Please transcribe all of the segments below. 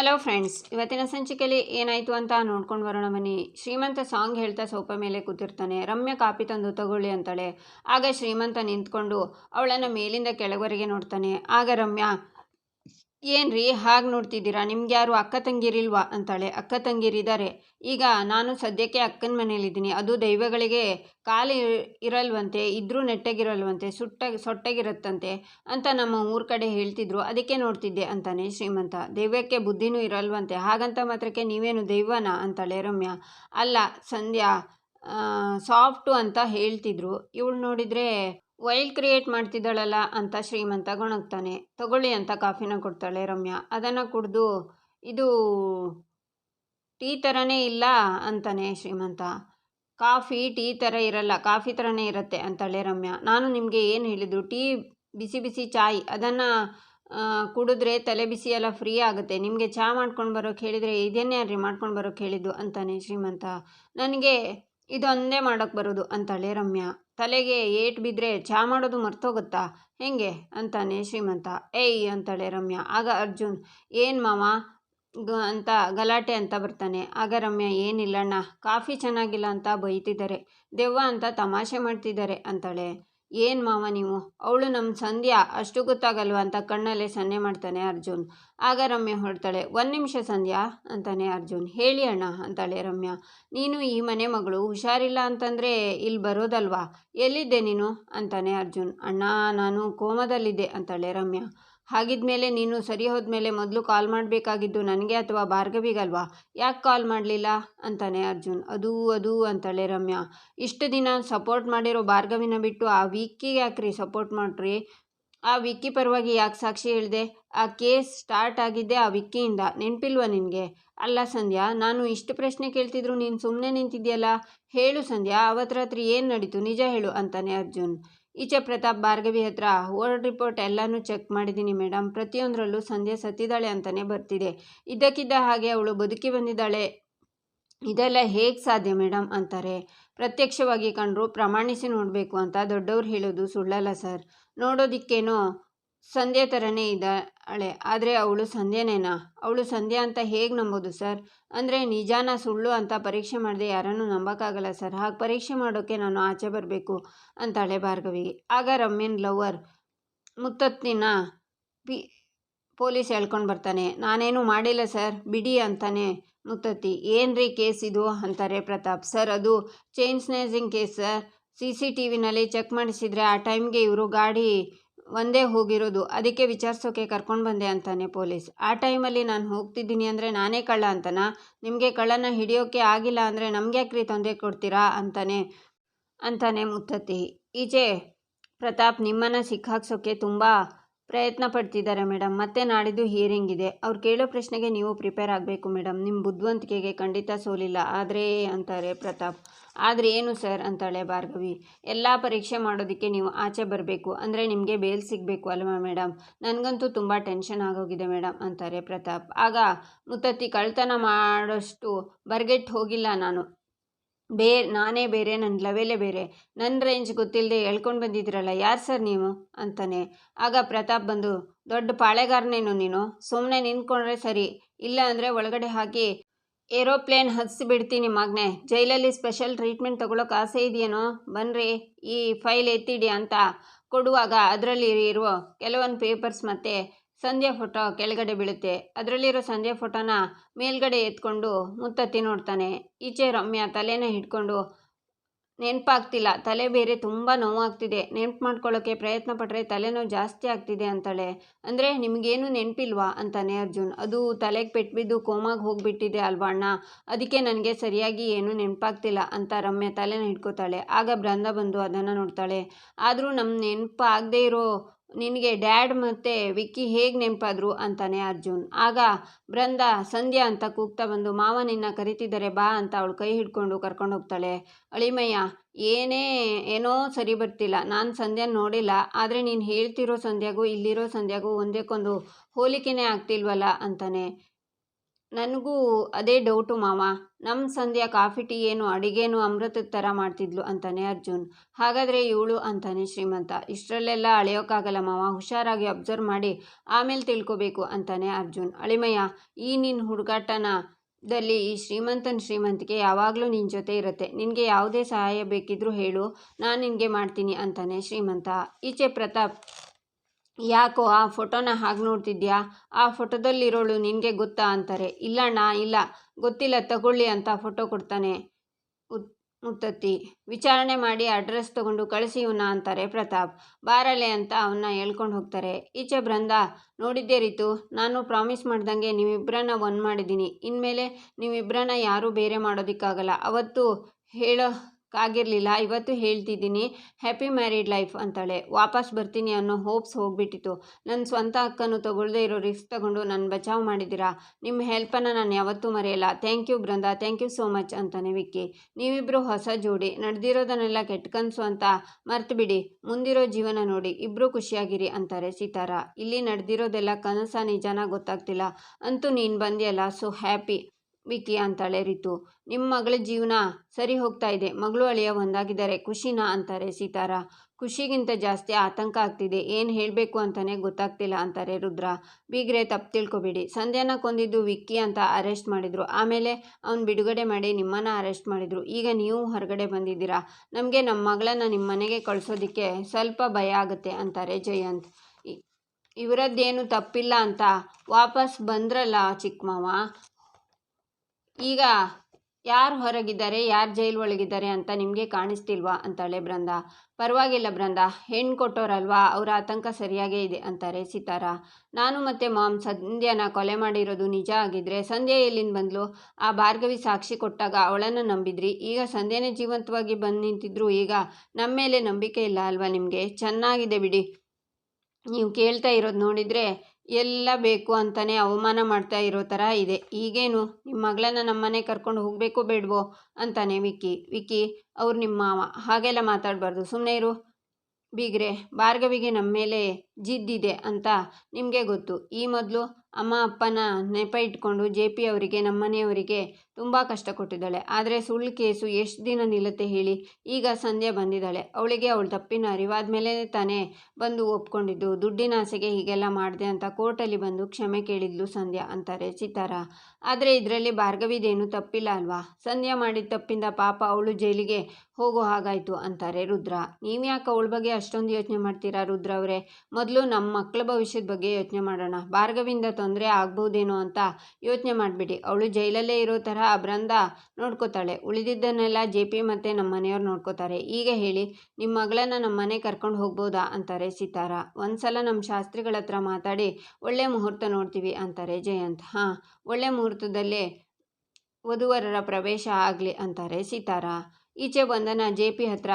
Hello friends ಇವತ್ತಿನ ಸಂಚಿಕೆಯಲ್ಲಿ ಏನಾಯಿತು ಅಂತ ನೋಡ್ಕೊಂಡು ಬರೋಣ ಬನ್ನಿ. ಶ್ರೀಮಂತ ಸಾಂಗ್ ಹೇಳ್ತಾ ಸೋಫಾ ಮೇಲೆ ಕೂತಿರ್ತಾನೆ. ರಮ್ಯ ಕಾಪಿ ತಂದು ತಗೊಳ್ಳಿ ಅಂತಾಳೆ. ಆಗ ಶ್ರೀಮಂತ ನಿಂತ್ಕೊಂಡು ಅವಳನ್ನು ಮೇಲಿಂದ ಕೆಳಗವರೆಗೆ ನೋಡ್ತಾನೆ. ಆಗ ರಮ್ಯ ಏನ್ರಿ? ಹಾಗೆ ನೋಡ್ತಿದ್ದೀರಾ? ನಿಮ್ಗೆ ಯಾರು ಅಕ್ಕ ತಂಗಿರಿಲ್ವಾ ಅಂತಾಳೆ. ಅಕ್ಕ ತಂಗಿರಿದ್ದಾರೆ ಈಗ ನಾನು ಸದ್ಯಕ್ಕೆ ಅಕ್ಕನ ಮನೇಲಿದ್ದೀನಿ ಅದು ದೈವಗಳಿಗೆ ಕಾಲು ಇರ್- ಇರಲ್ವಂತೆ, ಇದ್ರೂ ನೆಟ್ಟಗಿರಲ್ವಂತೆ, ಸುಟ್ಟ, ಸೊಟ್ಟಗಿರುತ್ತಂತೆ ಅಂತ ನಮ್ಮ ಊರ ಕಡೆ ಹೇಳ್ತಿದ್ರು. ಅದಕ್ಕೆ ನೋಡ್ತಿದ್ದೆ ಅಂತಾನೆ ಶ್ರೀಮಂತ. ದೈವಕ್ಕೆ ಬುದ್ಧಿನೂ ಇರಲ್ವಂತೆ. ಹಾಗಂತ ಮಾತ್ರಕ್ಕೆ ನೀವೇನು ದೈವನ? ಅಂತಾಳೆ ರಮ್ಯಾ. ಅಲ್ಲ, ಸಂಧ್ಯಾ ಸಾಫ್ಟು ಅಂತ ಹೇಳ್ತಿದ್ರು. ಇವಳು ನೋಡಿದರೆ ವೈಲ್ಡ್ ಕ್ರಿಯೇಟ್ ಮಾಡ್ತಿದ್ದಾಳಲ್ಲ ಅಂತ ಶ್ರೀಮಂತ ಗೊಣಗ್ತಾನೆ. ತಗೊಳ್ಳಿ ಅಂತ ಕಾಫಿನ ಕೊಡ್ತಾಳೆ ರಮ್ಯಾ. ಅದನ್ನು ಕುಡಿದು, ಇದು ಟೀ ಥರನೇ ಇಲ್ಲ ಅಂತಾನೆ ಶ್ರೀಮಂತ. ಕಾಫಿ ಟೀ ಥರ ಇರಲ್ಲ, ಕಾಫಿ ಥರನೇ ಇರುತ್ತೆ ಅಂತಾಳೆ ರಮ್ಯಾ. ನಾನು ನಿಮಗೆ ಏನು ಹೇಳಿದ್ದು? ಟೀ ಬಿಸಿ ಬಿಸಿ ಚಾಯ್. ಅದನ್ನು ಕುಡಿದ್ರೆ ತಲೆ ಬಿಸಿ ಎಲ್ಲ ಫ್ರೀ ಆಗುತ್ತೆ. ನಿಮಗೆ ಚಹಾ ಮಾಡ್ಕೊಂಡು ಬರೋಕ್ಕೆ ಹೇಳಿದರೆ ಇದನ್ನೇ ರೀ ಮಾಡ್ಕೊಂಡು ಬರೋಕ್ಕೆ ಹೇಳಿದ್ದು? ಅಂತಾನೆ ಶ್ರೀಮಂತ. ನನಗೆ ಇದೊಂದೇ ಮಾಡೋಕ್ಕೆ ಬರೋದು ಅಂತಾಳೆ ರಮ್ಯ. ತಲೆಗೆ ಏಟ್ ಬಿದ್ದರೆ ಚಾ ಮಾಡೋದು ಮರ್ತೋಗುತ್ತಾ? ಹೆಂಗೆ? ಅಂತಾನೆ ಶ್ರೀಮಂತ. ಏಯ್, ಅಂತಾಳೆ ರಮ್ಯ. ಆಗ ಅರ್ಜುನ್, ಏನು ಮಾವ? ಅಂತ ಗಲಾಟೆ ಅಂತ ಬರ್ತಾನೆ. ಆಗ ರಮ್ಯ ಏನಿಲ್ಲಣ್ಣ ಕಾಫಿ ಚೆನ್ನಾಗಿಲ್ಲ ಅಂತ ಬೈತಿದ್ದಾರೆ. ದೆವ್ವ ಅಂತ ತಮಾಷೆ ಮಾಡ್ತಿದ್ದಾರೆ, ಅಂತಾಳೆ. ಏನು ಮಾವ ನೀವು? ಅವಳು ನಮ್ಮ ಸಂಧ್ಯಾ ಅಷ್ಟು ಗೊತ್ತಾಗಲ್ವ ಅಂತ ಕಣ್ಣಲ್ಲೇ ಸನ್ನೆ ಮಾಡ್ತಾನೆ ಅರ್ಜುನ್. ಆಗ ರಮ್ಯ ಹೊಡ್ತಾಳೆ ಒಂದು ನಿಮಿಷ ಸಂಧ್ಯಾ ಅಂತಾನೆ ಅರ್ಜುನ್. ಹೇಳಿ ಅಣ್ಣ ಅಂತಾಳೆ ರಮ್ಯ. ನೀನು ಈ ಮನೆ ಮಗಳು ಹುಷಾರಿಲ್ಲ ಅಂತಂದರೆ ಇಲ್ಲಿ ಬರೋದಲ್ವಾ? ಎಲ್ಲಿದ್ದೆ ನೀನು? ಅಂತಾನೆ ಅರ್ಜುನ್. ಅಣ್ಣ, ನಾನು ಕೋಮದಲ್ಲಿದ್ದೆ, ಅಂತಾಳೆ ರಮ್ಯ. ಹಾಗಿದ್ಮೇಲೆ ನೀನು ಸರಿ ಹೋದ್ಮೇಲೆ ಮೊದಲು ಕಾಲ್ ಮಾಡಬೇಕಾಗಿದ್ದು ನನಗೆ ಅಥವಾ ಭಾರ್ಗವಿಗಲ್ವಾ? ಯಾಕೆ ಕಾಲ್ ಮಾಡಲಿಲ್ಲ? ಅಂತಾನೆ ಅರ್ಜುನ್. ಅದು ಅದು ಅಂತಾಳೆ ರಮ್ಯಾ. ಇಷ್ಟು ದಿನ ಸಪೋರ್ಟ್ ಮಾಡಿರೋ ಭಾರ್ಗವಿನ ಬಿಟ್ಟು ಆ ವಿಕ್ಕಿಗೆ ಯಾಕ್ರಿ ಸಪೋರ್ಟ್ ಮಾಡ್ರಿ? ಆ ವಿಕ್ಕಿ ಪರವಾಗಿ ಯಾಕೆ ಸಾಕ್ಷಿ ಹೇಳಿದೆ? ಆ ಕೇಸ್ ಸ್ಟಾರ್ಟ್ ಆಗಿದ್ದೆ ಆ ವಿಕ್ಕಿಯಿಂದ. ನೆನಪಿಲ್ವಾ ನಿನಗೆ? ಅಲ್ಲ ಸಂಧ್ಯಾ, ನಾನು ಇಷ್ಟು ಪ್ರಶ್ನೆ ಕೇಳ್ತಿದ್ರು ನೀನು ಸುಮ್ಮನೆ ನಿಂತಿದ್ಯಲ್ಲ? ಹೇಳು ಸಂಧ್ಯಾ, ಅವತ್ತು ಏನು ನಡೀತು? ನಿಜ ಹೇಳು, ಅಂತಾನೆ ಅರ್ಜುನ್. ಈಚೆ ಪ್ರತಾಪ್ ಭಾರ್ಗವಿ ಹತ್ರ ವರ್ಡ್ ರಿಪೋರ್ಟ್ ಎಲ್ಲನೂ ಚೆಕ್ ಮಾಡಿದ್ದೀನಿ ಮೇಡಮ್ ಪ್ರತಿಯೊಂದರಲ್ಲೂ ಸಂಧ್ಯಾ ಸತ್ತಿದ್ದಾಳೆ ಅಂತಲೇ ಬರ್ತಿದೆ. ಇದ್ದಕ್ಕಿದ್ದ ಹಾಗೆ ಅವಳು ಬದುಕಿ ಬಂದಿದ್ದಾಳೆ. ಇದೆಲ್ಲ ಹೇಗೆ ಸಾಧ್ಯ ಮೇಡಮ್ ಅಂತಾರೆ. ಪ್ರತ್ಯಕ್ಷವಾಗಿ ಕಂಡ್ರು ಪ್ರಮಾಣಿಸಿ ನೋಡಬೇಕು ಅಂತ ದೊಡ್ಡವ್ರು ಹೇಳೋದು ಸುಳ್ಳಲ್ಲ ಸರ್. ನೋಡೋದಿಕ್ಕೇನೋ ಸಂಧ್ಯಾ ಥರನೇ ಇದ್ದಾಳೆ ಆದರೆ ಅವಳು ಸಂಧ್ಯಾನೇನಾ? ಅವಳು ಸಂಧ್ಯಾ ಅಂತ ಹೇಗೆ ನಂಬೋದು ಸರ್? ಅಂದರೆ ನಿಜಾನ ಸುಳ್ಳು ಅಂತ ಪರೀಕ್ಷೆ ಮಾಡದೆ ಯಾರನ್ನೂ ನಂಬೋಕ್ಕಾಗಲ್ಲ ಸರ್. ಹಾಗೆ ಪರೀಕ್ಷೆ ಮಾಡೋಕ್ಕೆ ನಾನು ಆಚೆ ಬರಬೇಕು ಅಂತಾಳೆ ಭಾರ್ಗವಿಗೆ. ಆಗ ರಮ್ಯನ್ ಲವರ್ ಮುತ್ತತ್ತಿನ ಪಿ, ಪೊಲೀಸ್ ಹೇಳ್ಕೊಂಡು ಬರ್ತಾನೆ. ನಾನೇನು ಮಾಡಿಲ್ಲ ಸರ್. ಬಿಡಿ ಅಂತಾನೆ ಮುತ್ತತ್ತಿ. ಏನ್ರಿ ಕೇಸ್ ಇದು? ಅಂತಾರೆ ಪ್ರತಾಪ್. ಸರ್, ಅದು chain snatching case sir. C C T ವಿನಲ್ಲಿ ಚೆಕ್ ಮಾಡಿಸಿದರೆ ಆ ಟೈಮ್ಗೆ ಇವರು ಗಾಡಿ ಒಂದೇ ಹೋಗಿರೋದು, ಅದಕ್ಕೆ ವಿಚಾರಿಸೋಕೆ ಕರ್ಕೊಂಡು ಬಂದೆ ಅಂತಾನೆ ಪೊಲೀಸ್. ಆ ಟೈಮಲ್ಲಿ ನಾನು ಹೋಗ್ತಿದ್ದೀನಿ ಅಂದರೆ ನಾನೇ ಕಳ್ಳ ಅಂತನ? ನಿಮಗೆ ಕಳ್ಳನ ಹಿಡಿಯೋಕೆ ಆಗಿಲ್ಲ ಅಂದರೆ ನಮಗ್ಯಾಕ್ರಿ ತೊಂದರೆ ಕೊಡ್ತೀರಾ ಅಂತಾನೆ ಅಂತಾನೆ ಮುತ್ತತ್ತಿ. ಈಚೆ ಪ್ರತಾಪ್ ನಿಮ್ಮನ್ನು ಸಿಕ್ಕಾಕ್ಸೋಕ್ಕೆ ತುಂಬ ಪ್ರಯತ್ನ ಪಡ್ತಿದ್ದಾರೆ ಮೇಡಮ್. ಮತ್ತೆ ನಾಡಿದ್ದು ಹಿಯರಿಂಗ್ ಇದೆ. ಅವ್ರು ಕೇಳೋ ಪ್ರಶ್ನೆಗೆ ನೀವು ಪ್ರಿಪೇರ್ ಆಗಬೇಕು ಮೇಡಮ್. ನಿಮ್ಮ ಬುದ್ಧಿವಂತಿಕೆಗೆ ಖಂಡಿತ ಸೋಲಿಲ್ಲ. ಆದರೆ ಅಂತಾರೆ ಪ್ರತಾಪ್. ಆದರೆ ಏನು ಸರ್ ಅಂತಾಳೆ ಭಾರ್ಗವಿ? ಎಲ್ಲ ಪರೀಕ್ಷೆ ಮಾಡೋದಕ್ಕೆ ನೀವು ಆಚೆ ಬರಬೇಕು. ಅಂದರೆ ನಿಮಗೆ ಬೇಲ್ ಸಿಗಬೇಕು ಅಲ್ವಾ ಮೇಡಮ್? ನನಗಂತೂ ತುಂಬ ಟೆನ್ಷನ್ ಆಗೋಗಿದೆ ಮೇಡಮ್, ಅಂತಾರೆ ಪ್ರತಾಪ್. ಆಗ ಮುತ್ತತ್ತಿ ಕಳ್ತನ ಮಾಡೋಷ್ಟು ಬರ್ಗೆಟ್ಟು ಹೋಗಿಲ್ಲ ನಾನು. ಬೇ, ನಾನೇ ಬೇರೆ ನನ್ನ ಲವೆಲೇ ಬೇರೆ. ನನ್ನ ರೇಂಜ್ ಗೊತ್ತಿಲ್ಲದೆ ಹೇಳ್ಕೊಂಡು ಬಂದಿದ್ದೀರಲ್ಲ, ಯಾರು ಸರ್ ನೀವು? ಅಂತಾನೆ. ಆಗ ಪ್ರತಾಪ್ ಬಂದು, ದೊಡ್ಡ ಪಾಳೆಗಾರನೇನು ನೀನು? ಸುಮ್ಮನೆ ನಿಂತ್ಕೊಂಡ್ರೆ ಸರಿ. ಇಲ್ಲ ಅಂದರೆ ಒಳಗಡೆ ಹಾಕಿ ಏರೋಪ್ಲೇನ್ ಹತ್ಸಿಬಿಡ್ತೀನಿ ಮಗನೆ. ಜೈಲಲ್ಲಿ ಸ್ಪೆಷಲ್ ಟ್ರೀಟ್ಮೆಂಟ್ ತೊಗೊಳಕ್ಕೆ ಆಸೆ ಇದೆಯೇನೋ? ಬನ್ನಿರಿ ಈ ಫೈಲ್ ಎತ್ತಿಡಿ ಅಂತ ಕೊಡುವಾಗ ಅದರಲ್ಲಿ ಇರುವ ಕೆಲವೊಂದು ಪೇಪರ್ಸ್ ಮತ್ತು ಸಂಧ್ಯಾ ಫೋಟೋ ಕೆಳಗಡೆ ಬೀಳುತ್ತೆ. ಅದರಲ್ಲಿರೋ ಸಂಧ್ಯಾ ಫೋಟೋನ ಮೇಲ್ಗಡೆ ಎತ್ಕೊಂಡು ಮುತ್ತತ್ತಿ ನೋಡ್ತಾನೆ. ಈಚೆ ರಮ್ಯಾ ತಲೆನ ಹಿಡ್ಕೊಂಡು, ನೆನಪಾಗ್ತಿಲ್ಲ, ತಲೆ ಬೇರೆ ತುಂಬ ನೋವಾಗ್ತಿದೆ. ನೆನ್ಪು ಮಾಡ್ಕೊಳ್ಳೋಕ್ಕೆ ಪ್ರಯತ್ನ ಪಟ್ಟರೆ ತಲೆನೋವು ಜಾಸ್ತಿ ಆಗ್ತಿದೆ ಅಂತಾಳೆ. ಅಂದರೆ, ನಿಮಗೇನು ನೆನಪಿಲ್ವಾ? ಅಂತಾನೆ ಅರ್ಜುನ್. ಅದು ತಲೆಗೆ ಪೆಟ್ಬಿದ್ದು ಕೋಮಾಗಿ ಹೋಗಿಬಿಟ್ಟಿದೆ ಅಲ್ವಾ ಅಣ್ಣ? ಅದಕ್ಕೆ ನನಗೆ ಸರಿಯಾಗಿ ಏನೂ ನೆನಪಾಗ್ತಿಲ್ಲ ಅಂತ ರಮ್ಯ ತಲೆನ ಹಿಡ್ಕೋತಾಳೆ. ಆಗ ಬ್ರಂದ ಬಂದು ಅದನ್ನು ನೋಡ್ತಾಳೆ. ಆದರೂ ನಮ್ಮ ನೆನಪು ಆಗದೇ ಇರೋ ನಿನಗೆ ಡ್ಯಾಡ್ ಮತ್ತು ವಿಕ್ಕಿ ಹೇಗೆ ನೆನಪಾದ್ರು ಅಂತಾನೆ ಅರ್ಜುನ್. ಆಗ ಬೃಂದ, ಸಂಧ್ಯಾ ಅಂತ ಕೂಗ್ತಾ ಬಂದು, ಮಾವ ನಿನ್ನ ಕರಿತಿದ್ದಾರೆ ಬಾ ಅಂತ ಅವಳು ಕೈ ಹಿಡ್ಕೊಂಡು ಕರ್ಕೊಂಡು ಹೋಗ್ತಾಳೆ. ಅಳಿಮಯ್ಯ, ಏನೇ ಏನೋ ಸರಿ ಬರ್ತಿಲ್ಲ. ನಾನು ಸಂಧ್ಯಾ ನೋಡಿಲ್ಲ. ಆದರೆ ನೀನು ಹೇಳ್ತಿರೋ ಸಂಧ್ಯಾಗೂ ಇಲ್ಲಿರೋ ಸಂಧ್ಯಾಗೂ ಒಂದಕ್ಕೊಂದು ಹೋಲಿಕೆನೇ ಆಗ್ತಿಲ್ವಲ್ಲ? ಅಂತಾನೆ. ನನಗೂ ಅದೇ ಡೌಟು ಮಾವ. ನಮ್ಮ ಸಂಧ್ಯ ಕಾಫಿ, ಟೀ ಏನು ಅಡಿಗೆನೂ ಅಮೃತದ ಥರ ಮಾಡ್ತಿದ್ಲು ಅಂತಾನೆ ಅರ್ಜುನ್. ಹಾಗಾದರೆ ಇವಳು ಅಂತಾನೆ ಶ್ರೀಮಂತ. ಇಷ್ಟರಲ್ಲೆಲ್ಲ ಅಳೆಯೋಕ್ಕಾಗಲ್ಲ ಮಾವ. ಹುಷಾರಾಗಿ ಅಬ್ಸರ್ವ್ ಮಾಡಿ ಆಮೇಲೆ ತಿಳ್ಕೋಬೇಕು ಅಂತಾನೆ ಅರ್ಜುನ್. ಅಳಿಮಯ್ಯ, ಈ ನಿನ್ನ ಹುಡುಗಾಟನದಲ್ಲಿ ಈ ಶ್ರೀಮಂತನ ಶ್ರೀಮಂತಿಕೆ ಯಾವಾಗಲೂ ನಿನ್ನ ಜೊತೆ ಇರುತ್ತೆ. ನಿನಗೆ ಯಾವುದೇ ಸಹಾಯ ಬೇಕಿದ್ರೂ ಹೇಳು. ನಾನು ನಿನಗೆ ಮಾಡ್ತೀನಿ ಅಂತಾನೆ ಶ್ರೀಮಂತ. ಈಚೆ ಪ್ರತಾಪ್. ಯಾಕೋ ಆ ಫೋಟೋನ ಹಾಗೆ ನೋಡ್ತಿದ್ಯಾ? ಆ ಫೋಟೋದಲ್ಲಿರೋಳು ನಿನಗೆ ಗೊತ್ತಾ ಅಂತಾರೆ. ಇಲ್ಲಣ್ಣ, ಇಲ್ಲ. ಗೊತ್ತಿಲ್ಲ, ತಗೊಳ್ಳಿ ಅಂತ ಫೋಟೋ ಕೊಡ್ತಾನೆ ಮುತ್ತತ್ತಿ. ವಿಚಾರಣೆ ಮಾಡಿ ಅಡ್ರೆಸ್ ತಗೊಂಡು ಕಳಿಸಿ ಇವನ್ನ ಅಂತಾರೆ ಪ್ರತಾಪ್. ಬಾರಲೆ ಅಂತ ಅವನ್ನ ಹೇಳ್ಕೊಂಡು ಹೋಗ್ತಾರೆ. ಈಚೆ ಬೃಂದ, ನೋಡಿದ್ದೇ ರೀತು, ನಾನು ಪ್ರಾಮಿಸ್ ಮಾಡ್ದಂಗೆ ನೀವಿಬ್ಬರನ್ನ ಒಂದು ಮಾಡಿದ್ದೀನಿ. ಇನ್ಮೇಲೆ ನೀವಿಬ್ಬರನ್ನ ಯಾರೂ ಬೇರೆ ಮಾಡೋದಕ್ಕಾಗಲ್ಲ. ಅವತ್ತು ಹೇಳೋ ಕಾಗಿರಲಿಲ್ಲ. ಇವತ್ತು ಹೇಳ್ತಿದ್ದೀನಿ ಹ್ಯಾಪಿ ಮ್ಯಾರಿಡ್ ಲೈಫ್ ಅಂತಾಳೆ. ವಾಪಸ್ ಬರ್ತೀನಿ ಅನ್ನೋ ಹೋಪ್ಸ್ ಹೋಗ್ಬಿಟ್ಟಿತ್ತು. ನನ್ನ ಸ್ವಂತ ಅಕ್ಕನು ತಗೊಳ್ಳದೇ ಇರೋ ರಿಸ್ಕ್ ತಗೊಂಡು ನನ್ನ ಬಚಾವ್ ಮಾಡಿದ್ದೀರಾ? ನಿಮ್ಮ ಹೆಲ್ಪನ್ನು ನಾನು ಯಾವತ್ತೂ ಮರೆಯಲ್ಲ. Thank you Brinda thank you so much ಅಂತಾನೆ ವಿಕ್ಕಿ. ನೀವಿಬ್ಬರು ಹೊಸ ಜೋಡಿ, ನಡೆದಿರೋದನ್ನೆಲ್ಲ ಕೆಟ್ಟ ಕನಸು ಅಂತ ಮರ್ತು ಬಿಡಿ ಮುಂದಿರೋ ಜೀವನ ನೋಡಿ ಇಬ್ಬರು ಖುಷಿಯಾಗಿರಿ ಅಂತಾರೆ ಸೀತಾರ. ಇಲ್ಲಿ ನಡೆದಿರೋದೆಲ್ಲ ಕನಸ ನಿಜಾನ ಗೊತ್ತಾಗ್ತಿಲ್ಲ. ಅಂತೂ ನೀನು ಬಂದಿಯಲ್ಲ ಸೊ ಹ್ಯಾಪಿ ವಿಕಿ ಅಂತಾಳೆ ರಿತು ನಿಮ್ಮ ಮಗಳ ಜೀವನ ಸರಿ ಹೋಗ್ತಾ ಇದೆ. ಮಗಳು ಅಳಿಯ ಒಂದಾಗಿದ್ದಾರೆ. ಖುಷಿನಾ ಅಂತಾರೆ ಸೀತಾರ. ಖುಷಿಗಿಂತ ಜಾಸ್ತಿ ಆತಂಕ ಆಗ್ತಿದೆ. ಏನು ಹೇಳಬೇಕು ಅಂತಲೇ ಗೊತ್ತಾಗ್ತಿಲ್ಲ ಅಂತಾರೆ ರುದ್ರ. ಬೀಗ್ರೆ, ತಪ್ಪು ತಿಳ್ಕೊಬೇಡಿ. ಸಂಧ್ಯಾನ ಕೊಂದಿದ್ದು ವಿಕ್ಕಿ ಅಂತ ಅರೆಸ್ಟ್ ಮಾಡಿದರು. ಆಮೇಲೆ ಅವ್ನು ಬಿಡುಗಡೆ ಮಾಡಿ ನಿಮ್ಮನ್ನು ಅರೆಸ್ಟ್ ಮಾಡಿದರು. ಈಗ ನೀವು ಹೊರಗಡೆ ಬಂದಿದ್ದೀರಾ? ನಮಗೆ ನಮ್ಮ ಮಗಳನ್ನು ನಿಮ್ಮ ಮನೆಗೆ ಕಳಿಸೋದಕ್ಕೆ ಸ್ವಲ್ಪ ಭಯ ಆಗುತ್ತೆ ಅಂತಾರೆ ಜಯಂತ್. ಇವರದ್ದೇನು ತಪ್ಪಿಲ್ಲ ಅಂತ ವಾಪಸ್ ಬಂದ್ರಲ್ಲ ಚಿಕ್ಕ ಮಾವ ಈಗ ಯಾರು ಹೊರಗಿದ್ದಾರೆ, ಯಾರು ಜೈಲು ಒಳಗಿದ್ದಾರೆ ಅಂತ ನಿಮಗೆ ಕಾಣಿಸ್ತಿಲ್ವಾ ಅಂತಾಳೆ ಬೃಂದ. ಪರವಾಗಿಲ್ಲ ಬೃಂದ ಹೆಣ್ಣು ಕೊಟ್ಟೋರಲ್ವಾ? ಅವರ ಆತಂಕ ಸರಿಯಾಗೇ ಇದೆ ಅಂತಾರೆ ಸಿತಾರ. ನಾನು ಮತ್ತು ಮಾಮ್ ಸಂಧ್ಯಾನ ಕೊಲೆ ಮಾಡಿರೋದು ನಿಜ ಆಗಿದ್ರೆ ಸಂಧ್ಯಾ ಎಲ್ಲಿಂದ ಬಂದ್ಲು? ಆ ಭಾರ್ಗವಿ ಸಾಕ್ಷಿ ಕೊಟ್ಟಾಗ ಅವಳನ್ನು ನಂಬಿದ್ರಿ? ಈಗ ಸಂಧ್ಯಾನೇ ಜೀವಂತವಾಗಿ ಬಂದು ನಿಂತಿದ್ರು ಈಗ ನಮ್ಮ ಮೇಲೆ ನಂಬಿಕೆ ಇಲ್ಲ ಅಲ್ವಾ ನಿಮಗೆ? ಚೆನ್ನಾಗಿದೆ ಬಿಡಿ. ನೀವು ಕೇಳ್ತಾ ಇರೋದು ನೋಡಿದರೆ ಎಲ್ಲ ಬೇಕು ಅಂತಲೇ ಅವಮಾನ ಮಾಡ್ತಾ ಇರೋ ಥರ ಇದೆ. ಈಗೇನು? ನಿಮ್ಮ ಮಗಳನ್ನ ನಮ್ಮನೆ ಕರ್ಕೊಂಡು ಹೋಗಬೇಕು ಬೇಡವೋ? ಅಂತಾನೆ ವಿಕ್ಕಿ. ವಿಕ್ಕಿ, ಅವ್ರು ನಿಮ್ಮ ಮಾವ. ಹಾಗೆಲ್ಲ ಮಾತಾಡಬಾರ್ದು. ಸುಮ್ಮನೆ ಇರು. ಬೀಗ್ರೆ, ಭಾರ್ಗವಿಗೆ ನಮ್ಮ ಮೇಲೆ ಜಿದ್ದಿದೆ ಅಂತ ನಿಮಗೆ ಗೊತ್ತು. ಈ ಮೊದಲು ಅಮ್ಮ ಅಪ್ಪನ ನೆಪ ಇಟ್ಕೊಂಡು ಜೆ ಪಿ ಅವರಿಗೆ ನಮ್ಮನೆಯವರಿಗೆ ತುಂಬ ಕಷ್ಟ ಕೊಟ್ಟಿದ್ದಾಳೆ. ಆದರೆ ಸುಳ್ಳು ಕೇಸು ಎಷ್ಟು ದಿನ ನಿಲ್ಲುತ್ತೆ ಹೇಳಿ ಈಗ ಸಂಧ್ಯಾ ಬಂದಿದ್ದಾಳೆ. ಅವಳಿಗೆ ಅವಳು ತಪ್ಪಿನ ಅರಿವಾದ ಮೇಲೆ ತಾನೇ ಬಂದು ಒಪ್ಕೊಂಡಿದ್ದು. ದುಡ್ಡಿನ ಆಸೆಗೆ ಹೀಗೆಲ್ಲ ಮಾಡಿದೆ ಅಂತ ಕೋರ್ಟಲ್ಲಿ ಬಂದು ಕ್ಷಮೆ ಕೇಳಿದ್ಲು ಸಂಧ್ಯಾ ಅಂತಾರೆ ಸಿತಾರ. ಆದರೆ ಇದರಲ್ಲಿ ಭಾರ್ಗವಿದೇನು ತಪ್ಪಿಲ್ಲ ಅಲ್ವಾ? ಸಂಧ್ಯಾ ಮಾಡಿದ ತಪ್ಪಿಂದ ಪಾಪ ಅವಳು ಜೈಲಿಗೆ ಹೋಗೋ ಹಾಗಾಯಿತು ಅಂತಾರೆ ರುದ್ರ. ನೀವು ಯಾಕೆ ಅವಳ ಬಗ್ಗೆ ಅಷ್ಟೊಂದು ಯೋಚನೆ ಮಾಡ್ತೀರಾ ರುದ್ರ ಅವರೇ? ಮೊದಲು ನಮ್ಮ ಮಕ್ಕಳ ಭವಿಷ್ಯದ ಬಗ್ಗೆ ಯೋಚನೆ ಮಾಡೋಣ. ಭಾರ್ಗವಿಂದ ತೊಂದರೆ ಆಗ್ಬೋದೇನೋ ಅಂತ ಯೋಚನೆ ಮಾಡಿಬಿಡಿ. ಅವಳು ಜೈಲಲ್ಲೇ ಇರೋ ಥರ ಅಬ್ರಂದ ನೋಡ್ಕೋತಾಳೆ. ಉಳಿದಿದ್ದನ್ನೆಲ್ಲ ಜೆ ಪಿ ಮತ್ತು ನಮ್ಮ ಮನೆಯವ್ರು ನೋಡ್ಕೋತಾರೆ. ಈಗ ಹೇಳಿ ನಿಮ್ಮ ಮಗಳನ್ನ ನಮ್ಮ ಮನೆ ಕರ್ಕೊಂಡು ಹೋಗ್ಬೋದಾ? ಅಂತಾರೆ ಸಿತಾರ. ಒಂದ್ಸಲ ನಮ್ಮ ಶಾಸ್ತ್ರಿಗಳ ಹತ್ರ ಮಾತಾಡಿ, ಒಳ್ಳೆ ಮುಹೂರ್ತ ನೋಡ್ತೀವಿ ಅಂತಾರೆ ಜಯಂತ್. ಹಾಂ, ಒಳ್ಳೆ ಮುಹೂರ್ತದಲ್ಲೇ ವಧುವರರ ಪ್ರವೇಶ ಆಗಲಿ ಅಂತಾರೆ ಸಿತಾರ. ಈಚೆ ಬಂದನ ಜೆ ಪಿ ಹತ್ರ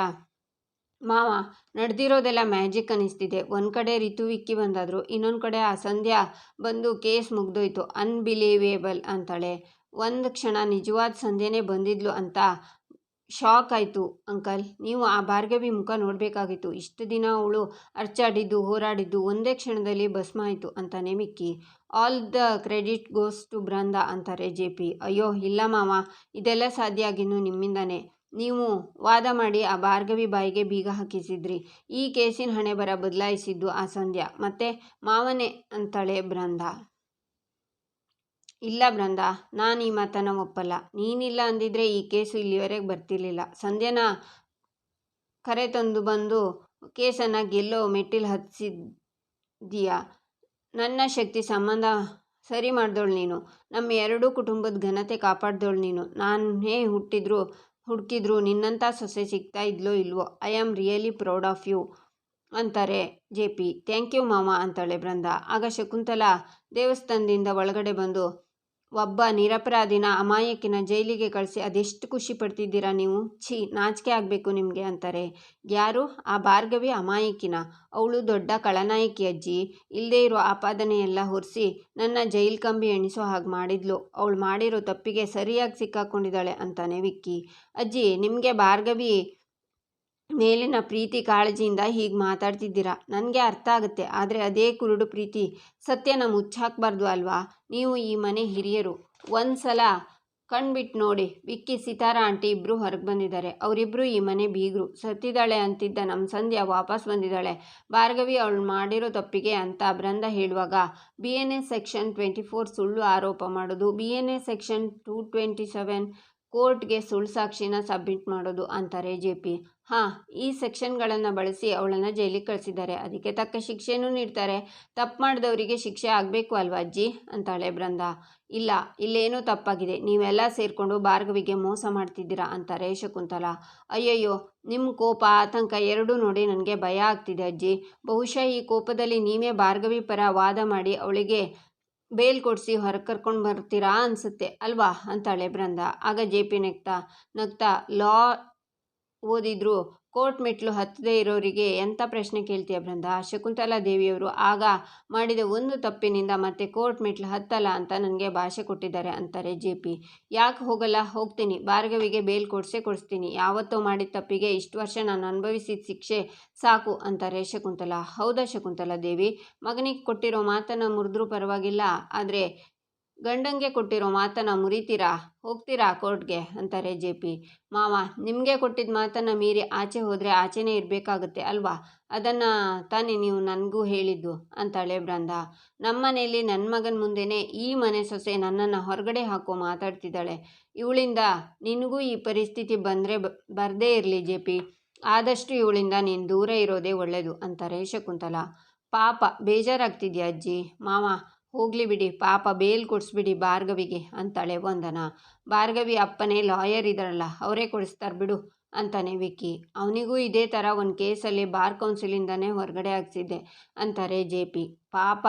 ಮಾವ, ನಡೆದಿರೋದೆಲ್ಲ ಮ್ಯಾಜಿಕ್ ಅನ್ನಿಸ್ತಿದೆ. ಒಂದು ಕಡೆ ರಿತು ವಿಕ್ಕಿ ಬಂದಾದ್ರು, ಇನ್ನೊಂದು ಕಡೆ ಆ ಸಂಧ್ಯಾ ಬಂದು ಕೇಸ್ ಮುಗ್ದೋಯ್ತು. ಅನ್ಬಿಲೀವೇಬಲ್ ಅಂತಾಳೆ. ಒಂದು ಕ್ಷಣ ನಿಜವಾದ ಸಂಧ್ಯೆನೇ ಬಂದಿದ್ಲು ಅಂತ ಶಾಕ್ ಆಯಿತು ಅಂಕಲ್. ನೀವು ಆ ಭಾರ್ಗವಿ ಮುಖ ನೋಡಬೇಕಾಗಿತ್ತು. ಇಷ್ಟು ದಿನ ಅವಳು ಅರ್ಚಾಡಿದ್ದು, ಹೋರಾಡಿದ್ದು, ಒಂದೇ ಕ್ಷಣದಲ್ಲಿ ಭಸ್ಮ ಆಯಿತು ಅಂತಾನೆ Mickey. All the credit goes to Brinda ಅಂತಾರೆ ಜೆ ಪಿ. ಅಯ್ಯೋ, ಇಲ್ಲ ಮಾವ. ಇದೆಲ್ಲ ಸಾಧ್ಯ ಆಗಿನ್ನು ನಿಮ್ಮಿಂದಾನೇ. ನೀವು ವಾದ ಮಾಡಿ ಆ ಭಾರ್ಗವಿ ಬಾಯಿಗೆ ಬೀಗ ಹಾಕಿಸಿದ್ರಿ. ಈ ಕೇಸಿನ ಹಣೆ ಬರ ಬದಲಾಯಿಸಿದ್ದು ಆ ಸಂಧ್ಯಾ. ಮತ್ತೆ ಮಾವನೇ ಅಂತಾಳೆ ಬೃಂದ ಇಲ್ಲ ಬೃಂದ ನಾನು ಈ ಮಾತನ್ನು ಒಪ್ಪಲ್ಲ. ನೀನಿಲ್ಲ ಅಂದಿದ್ರೆ ಈ ಕೇಸು ಇಲ್ಲಿವರೆಗೆ ಬರ್ತಿರ್ಲಿಲ್ಲ. ಸಂಧ್ಯಾನ ಕರೆ ತಂದು ಬಂದು ಕೇಸನ್ನು ಗೆಲ್ಲೋ ಮೆಟ್ಟಿಲು ಹತ್ತಿಸಿದ್ದೀಯಾ ನನ್ನ ಶಕ್ತಿ ಸಂಬಂಧ ಸರಿ ಮಾಡ್ದೋಳು ನೀನು. ನಮ್ಮ ಎರಡೂ ಕುಟುಂಬದ ಘನತೆ ಕಾಪಾಡ್ದೋಳು ನೀನು. ನಾನೇ ಹುಟ್ಟಿದ್ರು ಹುಡುಕಿದ್ರು ನಿನ್ನಂಥ ಸೊಸೆ ಸಿಗ್ತಾ ಇದ್ಲೋ ಇಲ್ವೋ, I am really proud of you ಅಂತಾರೆ ಜೆ ಪಿ. ಥ್ಯಾಂಕ್ ಯು ಮಾಮ ಅಂತಾಳೆ ಬೃಂದ. ಆಗ ಶಕುಂತಲಾ ದೇವಸ್ಥಾನದಿಂದ ಒಳಗಡೆ ಬಂದು ಒಬ್ಬ ನಿರಪರಾಧಿನ ಅಮಾಯಕಿನ ಜೈಲಿಗೆ ಕಳಿಸಿ ಅದೆಷ್ಟು ಖುಷಿ ಪಡ್ತಿದ್ದೀರಾ ನೀವು? ಛೀ, ನಾಚಿಕೆ ಆಗಬೇಕು ನಿಮಗೆ ಅಂತಾರೆ. ಯಾರು? ಆ ಭಾರ್ಗವಿ ಅಮಾಯಕಿನ. ಅವಳು ದೊಡ್ಡ ಖಳನಾಯಕಿ ಅಜ್ಜಿ. ಇಲ್ಲದೇ ಇರೋ ಆಪಾದನೆಯೆಲ್ಲ ಹೊರಿಸಿ ನನ್ನ ಜೈಲ್ ಕಂಬಿ ಎಣಿಸೋ ಹಾಗೆ ಮಾಡಿದ್ಲು. ಅವಳು ಮಾಡಿರೋ ತಪ್ಪಿಗೆ ಸರಿಯಾಗಿ ಸಿಕ್ಕಾಕೊಂಡಿದ್ದಾಳೆ ಅಂತಾನೆ ವಿಕ್ಕಿ. ಅಜ್ಜಿ, ನಿಮಗೆ ಭಾರ್ಗವಿ ಮೇಲಿನ ಪ್ರೀತಿ ಕಾಳಜಿಯಿಂದ ಹೀಗೆ ಮಾತಾಡ್ತಿದ್ದೀರಾ? ನನಗೆ ಅರ್ಥ ಆಗುತ್ತೆ, ಆದರೆ ಅದೇ ಕುರುಡು ಪ್ರೀತಿ. ಸತ್ಯನ ಮುಚ್ಚಾಕ್ಬಾರ್ದು ಅಲ್ವಾ? ನೀವು ಈ ಮನೆ ಹಿರಿಯರು. ಒಂದು ಸಲ ಕಣ್ಬಿಟ್ಟು ನೋಡಿ, ವಿಕ್ಕಿ ಸಿತಾರಾ ಆಂಟಿ ಇಬ್ಬರು ಹೊರಗೆ ಬಂದಿದ್ದಾರೆ. ಅವರಿಬ್ಬರು ಈ ಮನೆ ಬೀಗರು. ಸತ್ತಿದ್ದಾಳೆ ಅಂತಿದ್ದ ನಮ್ಮ ಸಂಧ್ಯಾ ವಾಪಸ್ ಬಂದಿದ್ದಾಳೆ. ಭಾರ್ಗವಿ ಅವಳು ಮಾಡಿರೋ ತಪ್ಪಿಗೆ ಅಂತ ಬ್ರಂದ ಹೇಳುವಾಗ, B N A section twenty four ಸುಳ್ಳು ಆರೋಪ ಮಾಡೋದು, B N A section two twenty seven ಕೋರ್ಟ್ಗೆ ಸುಳ್ಳು ಸಾಕ್ಷಿನ ಸಬ್ಮಿಟ್ ಮಾಡೋದು ಅಂತಾರೆ ಜೆ ಪಿ. ಹಾಂ, ಈ ಸೆಕ್ಷನ್ಗಳನ್ನು ಬಳಸಿ ಅವಳನ್ನು ಜೈಲಿಗೆ ಕಳಿಸಿದ್ದಾರೆ. ಅದಕ್ಕೆ ತಕ್ಕ ಶಿಕ್ಷೆನೂ ನೀಡ್ತಾರೆ. ತಪ್ಪು ಮಾಡಿದವರಿಗೆ ಶಿಕ್ಷೆ ಆಗಬೇಕು ಅಲ್ವಾ ಅಜ್ಜಿ? ಅಂತಾಳೆ ಬೃಂದ. ಇಲ್ಲ, ಇಲ್ಲೇನೂ ತಪ್ಪಾಗಿದೆ. ನೀವೆಲ್ಲ ಸೇರಿಕೊಂಡು ಭಾರ್ಗವಿಗೆ ಮೋಸ ಮಾಡ್ತಿದ್ದೀರಾ? ಅಂತಾರೆ ಶಕುಂತಲ. ಅಯ್ಯಯ್ಯೋ ನಿಮ್ಮ ಕೋಪ, ಆತಂಕ ಎರಡೂ ನೋಡಿ ನನಗೆ ಭಯ ಆಗ್ತಿದೆ ಅಜ್ಜಿ. ಬಹುಶಃ ಈ ಕೋಪದಲ್ಲಿ ನೀವೇ ಭಾರ್ಗವಿ ಪರ ವಾದ ಮಾಡಿ ಅವಳಿಗೆ ಬೇಲ್ ಕೊಡಿಸಿ ಹೊರಗೆ ಕರ್ಕೊಂಡು ಬರ್ತೀರಾ ಅನಿಸುತ್ತೆ. ಅಲ್ವಾ? ಅಂತಾಳೆ ಬೃಂದ. ಆಗ ಜೆ ಪಿ ನಗ್ತಾ ನಗ್ತಾ, ಲಾ ಓದಿದ್ರು ಕೋರ್ಟ್ ಮೆಟ್ಲು ಹತ್ತದೇ ಇರೋರಿಗೆ ಎಂಥ ಪ್ರಶ್ನೆ ಕೇಳ್ತೀಯ ಬೃಂದ ಶಕುಂತಲಾ ದೇವಿಯವರು ಆಗ ಮಾಡಿದ ಒಂದು ತಪ್ಪಿನಿಂದ ಮತ್ತೆ ಕೋರ್ಟ್ ಮೆಟ್ಲು ಹತ್ತಲ್ಲ ಅಂತ ನನಗೆ ಭಾಷೆ ಕೊಟ್ಟಿದ್ದಾರೆ ಅಂತಾರೆ ಜೆ ಪಿ. ಯಾಕೆ ಹೋಗಲ್ಲ? ಹೋಗ್ತೀನಿ. ಭಾರ್ಗವಿಗೆ ಬೇಲ್ ಕೊಡಿಸೇ ಕೊಡಿಸ್ತೀನಿ. ಯಾವತ್ತೋ ಮಾಡಿದ ತಪ್ಪಿಗೆ ಇಷ್ಟು ವರ್ಷ ನಾನು ಅನುಭವಿಸಿದ ಶಿಕ್ಷೆ ಸಾಕು ಅಂತಾರೆ ಶಕುಂತಲಾ. ಹೌದಾ ಶಕುಂತಲಾ ದೇವಿ? ಮಗನಿಗೆ ಕೊಟ್ಟಿರೋ ಮಾತನ್ನು ಮುರಿದ್ರೂ ಪರವಾಗಿಲ್ಲ. ಆದರೆ ಗಂಡಂಗೆ ಕೊಟ್ಟಿರೋ ಮಾತನ್ನು ಮುರಿತೀರಾ? ಹೋಗ್ತೀರಾ ಕೋರ್ಟ್ಗೆ? ಅಂತಾರೆ ಜೆ ಪಿ. ಮಾವ, ನಿಮಗೆ ಕೊಟ್ಟಿದ್ದ ಮಾತನ್ನು ಮೀರಿ ಆಚೆ ಹೋದರೆ ಆಚೆನೇ ಇರಬೇಕಾಗುತ್ತೆ ಅಲ್ವಾ? ಅದನ್ನು ತಾನೇ ನೀವು ನನಗೂ ಹೇಳಿದ್ದು, ಅಂತಾಳೆ ಬೃಂದ ಮನೆಯಲ್ಲಿ ನನ್ನ ಮಗನ ಮುಂದೆನೇ ಈ ಮನೆ ಸೊಸೆ ನನ್ನನ್ನು ಹೊರಗಡೆ ಹಾಕೋ ಮಾತಾಡ್ತಿದ್ದಾಳೆ. ಇವಳಿಂದ ನಿನಗೂ ಈ ಪರಿಸ್ಥಿತಿ ಬಂದರೆ ಬರದೇ ಇರಲಿ ಜೆ ಪಿ. ಆದಷ್ಟು ಇವಳಿಂದ ನೀನು ದೂರ ಇರೋದೇ ಒಳ್ಳೆಯದು ಅಂತಾರೆ ಶಕುಂತಲ. ಪಾಪ, ಬೇಜಾರಾಗ್ತಿದ್ಯಾ ಅಜ್ಜಿ? ಮಾವ ಹೋಗಲಿ ಬಿಡಿ, ಪಾಪ ಬೇಲ್ ಕೊಡಿಸ್ಬಿಡಿ ಭಾರ್ಗವಿಗೆ ಅಂತಾಳೆ ವಂದನ. ಭಾರ್ಗವಿ ಅಪ್ಪನೇ ಲಾಯರ್ ಇದ್ದಾರಲ್ಲ ಅವರೇ ಕೊಡಿಸ್ತಾರೆ ಬಿಡು ಅಂತಾನೆ ವಿಕ್ಕಿ. ಅವನಿಗೂ ಇದೇ ಥರ ಒಂದು ಕೇಸಲ್ಲಿ ಬಾರ್ ಕೌನ್ಸಿಲಿಂದನೇ ಹೊರಗಡೆ ಹಾಕ್ಸಿದ್ದೆ ಅಂತಾರೆ ಜೆ ಪಿ. ಪಾಪ,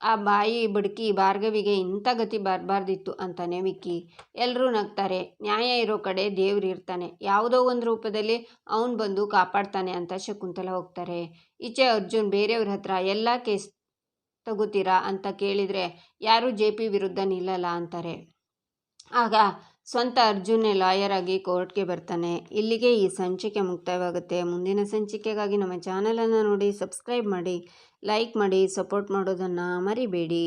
ಆ ಬಾಯಿ ಬುಡ್ಕಿ ಭಾರ್ಗವಿಗೆ ಇಂಥ ಗತಿ ಬರಬಾರ್ದಿತ್ತು ಅಂತಾನೆ ವಿಕ್ಕಿ. ಎಲ್ಲರೂ ನಗ್ತಾರೆ, ನ್ಯಾಯ ಇರೋ ಕಡೆ ದೇವ್ರು ಇರ್ತಾನೆ, ಯಾವುದೋ ಒಂದು ರೂಪದಲ್ಲಿ ಅವನು ಬಂದು ಕಾಪಾಡ್ತಾನೆ ಅಂತ ಶಕುಂತಲ ಹೋಗ್ತಾರೆ. ಈಚೆ ಅರ್ಜುನ್ ಬೇರೆಯವ್ರ ಹತ್ರ ಎಲ್ಲ ಕೇಸ್ ತಗೋತೀರಾ ಅಂತ ಕೇಳಿದರೆ, ಯಾರೂ ಜೆ ಪಿ ವಿರುದ್ಧ ನಿಲ್ಲಲ್ಲ ಅಂತಾರೆ. ಆಗ ಸ್ವಂತ ಅರ್ಜುನೇ ಲಾಯರ್ ಆಗಿ ಕೋರ್ಟ್ಗೆ ಬರ್ತಾನೆ. ಇಲ್ಲಿಗೆ ಈ ಸಂಚಿಕೆ ಮುಕ್ತಾಯವಾಗುತ್ತೆ. ಮುಂದಿನ ಸಂಚಿಕೆಗಾಗಿ ನಮ್ಮ ಚಾನಲನ್ನು ನೋಡಿ ಸಬ್ಸ್ಕ್ರೈಬ್ ಮಾಡಿ, ಲೈಕ್ ಮಾಡಿ, ಸಪೋರ್ಟ್ ಮಾಡೋದನ್ನು ಮರಿಬೇಡಿ.